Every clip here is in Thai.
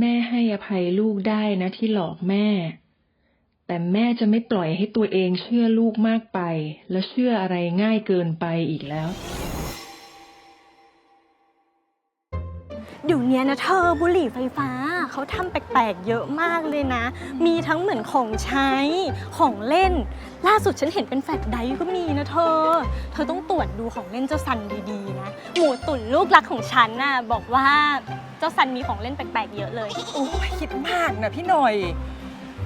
แม่ให้อภัยลูกได้นะที่หลอกแม่ แต่แม่จะไม่ปล่อยให้ตัวเองเชื่อลูกมากไป และเชื่ออะไรง่ายเกินไปอีกแล้วเดี๋ยวเนี้ยนะเธอบุหรี่ไฟฟ้าเขาทำแปลกๆ เยอะมากเลยนะ มีทั้งเหมือนของใช้ของเล่น ล่าสุดฉันเห็นเป็นแฟลชไดรฟ์ก็มีนะเธอ เธอต้องตรวจดูของเล่นเจ้าซันดีๆนะ หมูตุ๋นลูกรักของฉันน่ะบอกว่า เจ้าซันมีของเล่นแปลกๆเยอะเลย โอ้ยคิดมากนะพี่หน่อย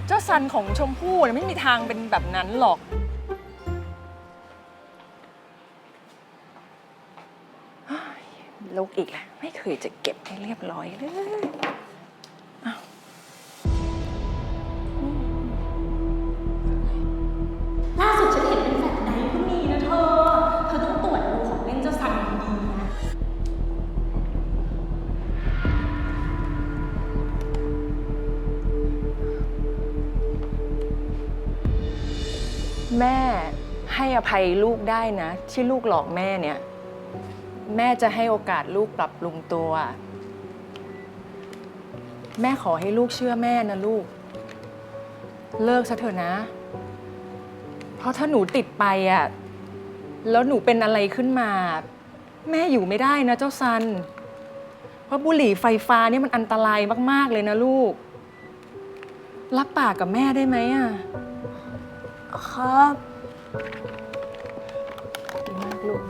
เจ้าซันของชมพู่เนี่ยไม่มีทางเป็นแบบนั้นหรอกเฮ้ยลกอีกแล้วไม่เคยจะเก็บให้เรียบร้อยเลย แม่ให้อภัยลูกได้นะ ที่ลูกหลอกแม่เนี่ย แม่จะให้โอกาสลูกปรับปรุงตัว แม่ขอให้ลูกเชื่อแม่นะลูก เลิกซะเถอะนะ เพราะถ้าหนูติดไปอะแล้วหนูเป็นอะไรขึ้นมา แม่อยู่ไม่ได้นะเจ้าซัน เพราะบุหรี่ไฟฟ้าเนี่ยมันอันตรายมาก ๆ เลยนะลูก รับปากกับแม่ได้ไหมอะ ครับดีมากลูก